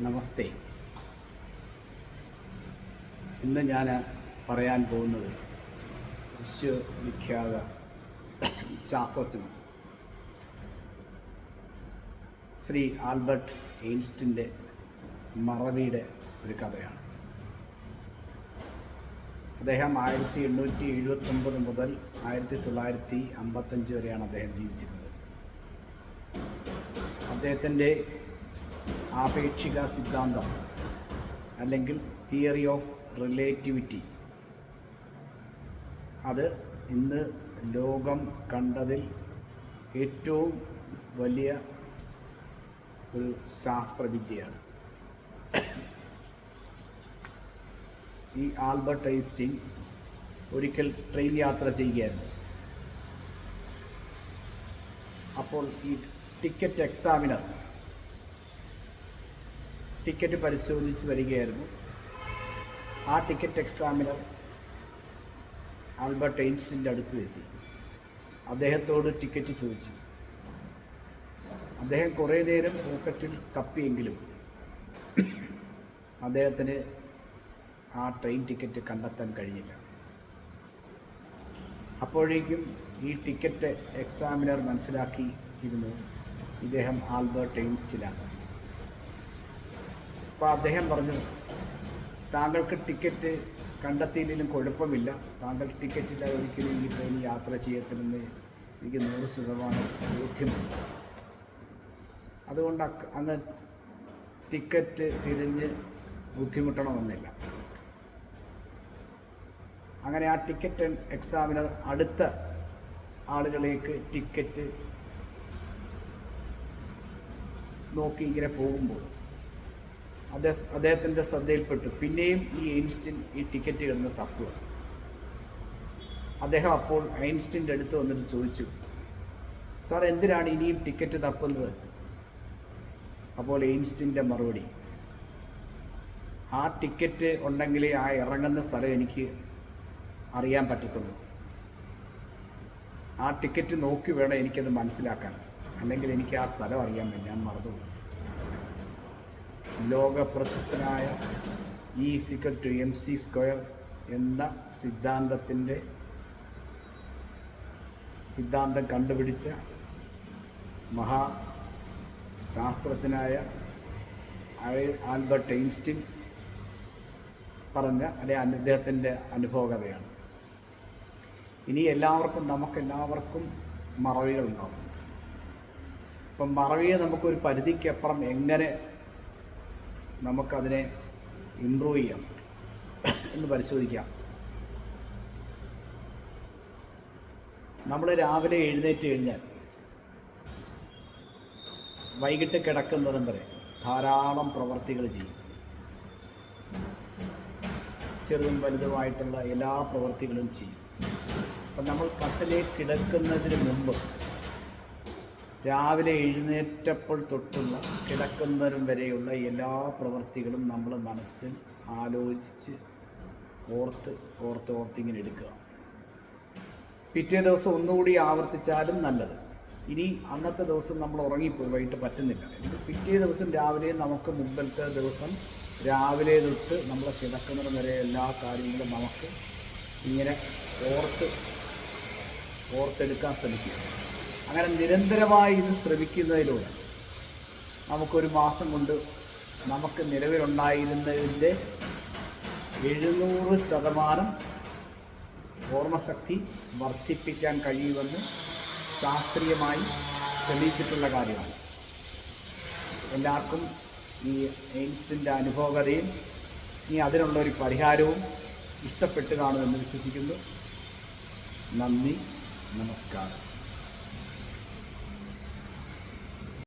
നമസ്തേ. ഇന്ന് ഞാൻ പറയാൻ പോകുന്നത് വിശ്വവിഖ്യാത ശാസ്ത്രജ്ഞൻ ശ്രീ ആൽബർട്ട് എയിൻസ്റ്റിന്റെ മറവിയുടെ ഒരു കഥയാണ്. അദ്ദേഹം ആയിരത്തി എണ്ണൂറ്റി എഴുപത്തൊമ്പത് മുതൽ ആയിരത്തി തൊള്ളായിരത്തി അമ്പത്തഞ്ച് വരെയാണ് അദ്ദേഹം ജീവിച്ചിരുന്നത്. അദ്ദേഹത്തിന്റെ ആപേക്ഷിക സിദ്ധാന്തം അല്ലെങ്കിൽ തിയറി ഓഫ് റിലേറ്റിവിറ്റി. അത് ഇന്ന് ലോകം കണ്ടതിൽ ഏറ്റവും വലിയ ഒരു ശാസ്ത്രവിദ്യയാണ്. ഈ ആൽബർട്ട് ഐൻസ്റ്റീൻ ഒരിക്കൽ ട്രെയിൻ യാത്ര ചെയ്യുകയായിരുന്നു. അപ്പോൾ ഈ ടിക്കറ്റ് എക്സാമിനർ ടിക്കറ്റ് പരിശോധിച്ച് വരികയായിരുന്നു. ആ ടിക്കറ്റ് എക്സാമിനർ ആൽബർട്ട് ഐൻസ്റ്റീന്റെ അടുത്ത് എത്തി. അദ്ദേഹത്തോട് ടിക്കറ്റ് ചോദിച്ചു. അദ്ദേഹം കുറേ നേരം പോക്കറ്റിൽ കപ്പിയെങ്കിലും അദ്ദേഹത്തിന് ആ ട്രെയിൻ ടിക്കറ്റ് കണ്ടെത്താൻ കഴിഞ്ഞില്ല. അപ്പോഴേക്കും ഈ ടിക്കറ്റ് എക്സാമിനർ മനസ്സിലാക്കി ഇരുന്നു. ഇദ്ദേഹം ആൽബർട്ട് ഐൻസ്റ്റിലാണ് അപ്പോൾ അദ്ദേഹം പറഞ്ഞു താങ്കൾക്ക് ടിക്കറ്റ് കണ്ടെത്തിയില്ലെങ്കിലും കുഴപ്പമില്ല. താങ്കൾ ടിക്കറ്റില്ലാതെ ഒരിക്കലും ഈ ട്രെയിനിൽ യാത്ര ചെയ്യത്തില്ലെന്ന് എനിക്ക് നൂറ് ശതമാനം ബോധ്യമുണ്ട്. അതുകൊണ്ട് അങ്ങ് ടിക്കറ്റ് തിരിഞ്ഞ് ബുദ്ധിമുട്ടണമെന്നില്ല. അങ്ങനെ ആ ടിക്കറ്റ് എക്സാമിനർ അടുത്ത ആളുകളിലേക്ക് ടിക്കറ്റ് നോക്കി ഇങ്ങനെ പോകുമ്പോൾ അദ്ദേഹം അദ്ദേഹത്തിന്റെ ശ്രദ്ധയിൽപ്പെട്ടു. പിന്നെയും ഈ ഐൻസ്റ്റീൻ ഈ ടിക്കറ്റ് കിടന്ന് തപ്പുക അദ്ദേഹം അപ്പോൾ ഐൻസ്റ്റീന്റെ അടുത്ത് വന്നിട്ട് ചോദിച്ചു സാർ എന്തിനാണ് ഇനിയും ടിക്കറ്റ് തപ്പുന്നത്? അപ്പോൾ ഐൻസ്റ്റിന്റെ മറുപടി ആ ടിക്കറ്റ് ഉണ്ടെങ്കിൽ ആ ഇറങ്ങുന്ന സ്ഥലം എനിക്ക് അറിയാൻ പറ്റത്തുള്ളൂ. ആ ടിക്കറ്റ് നോക്കി വേണം എനിക്കത് മനസ്സിലാക്കാൻ. അല്ലെങ്കിൽ എനിക്ക് ആ സ്ഥലം അറിയാൻ ഞാൻ മറന്നുപോയി. ലോക പ്രശസ്തനായ ഇ സിക്കൽ ടു എം സി സ്ക്വയർ എന്ന സിദ്ധാന്തത്തിന്റെ സിദ്ധാന്തം കണ്ടുപിടിച്ച മഹാ ശാസ്ത്രജ്ഞനായ ആൽബർട്ട് ഐൻസ്റ്റീൻ പറഞ്ഞ അല്ലെ അദ്ദേഹത്തിന്റെ അനുഭവകഥയാണ്. ഇനി എല്ലാവർക്കും നമുക്കെല്ലാവർക്കും മറവികളുണ്ടാവും. അപ്പം മറവിയെ നമുക്കൊരു പരിധിക്കപ്പുറം എങ്ങനെ നമുക്കതിനെ ഇമ്പ്രൂവ് ചെയ്യാം എന്ന് പരിശോധിക്കാം. നമ്മൾ രാവിലെ എഴുന്നേറ്റ് കഴിഞ്ഞാൽ വൈകിട്ട് കിടക്കുന്നതും വരെ ധാരാളം പ്രവർത്തികൾ ചെയ്യും. ചെറുതും വലുതുമായിട്ടുള്ള എല്ലാ പ്രവർത്തികളും ചെയ്യും. അപ്പം നമ്മൾ കട്ടിലേക്ക് കിടക്കുന്നതിന് മുമ്പ് രാവിലെ എഴുന്നേറ്റപ്പോൾ തൊട്ടുള്ള കിടക്കുന്നതും വരെയുള്ള എല്ലാ പ്രവൃത്തികളും നമ്മൾ മനസ്സിൽ ആലോചിച്ച് ഓർത്ത് ഓർത്ത് ഓർത്ത് ഇങ്ങനെ എടുക്കുക. പിറ്റേ ദിവസം ഒന്നുകൂടി ആവർത്തിച്ചാലും നല്ലത്. ഇനി അന്നത്തെ ദിവസം നമ്മൾ ഉറങ്ങിപ്പോയി വൈകിട്ട് പറ്റുന്നില്ല. പിറ്റേ ദിവസം രാവിലെ നമുക്ക് മുമ്പത്തെ ദിവസം രാവിലെ തൊട്ട് നമ്മൾ കിടക്കുന്നതിന് വരെ എല്ലാ കാര്യങ്ങളും നമുക്ക് ഇങ്ങനെ ഓർത്ത് ഓർത്തെടുക്കാൻ ശ്രമിക്കുക. അങ്ങനെ നിരന്തരമായി ഇത് ശ്രമിക്കുന്നതിലൂടെ നമുക്കൊരു മാസം കൊണ്ട് നമുക്ക് നിലവിലുണ്ടായിരുന്നതിന്റെ എഴുന്നൂറ് ശതമാനം ഓർമ്മശക്തി വർദ്ധിപ്പിക്കാൻ കഴിയുമെന്ന് ശാസ്ത്രീയമായി തെളിയിച്ചിട്ടുള്ള കാര്യമാണ്. എല്ലാവർക്കും ഈ എയിൻസ്റ്റിന്റെ അനുഭവകഥയും ഇനി അതിനുള്ള ഒരു പരിഹാരവും ഇഷ്ടപ്പെട്ട് കാണുമെന്ന് വിശ്വസിക്കുന്നു. നന്ദി നമസ്കാരം.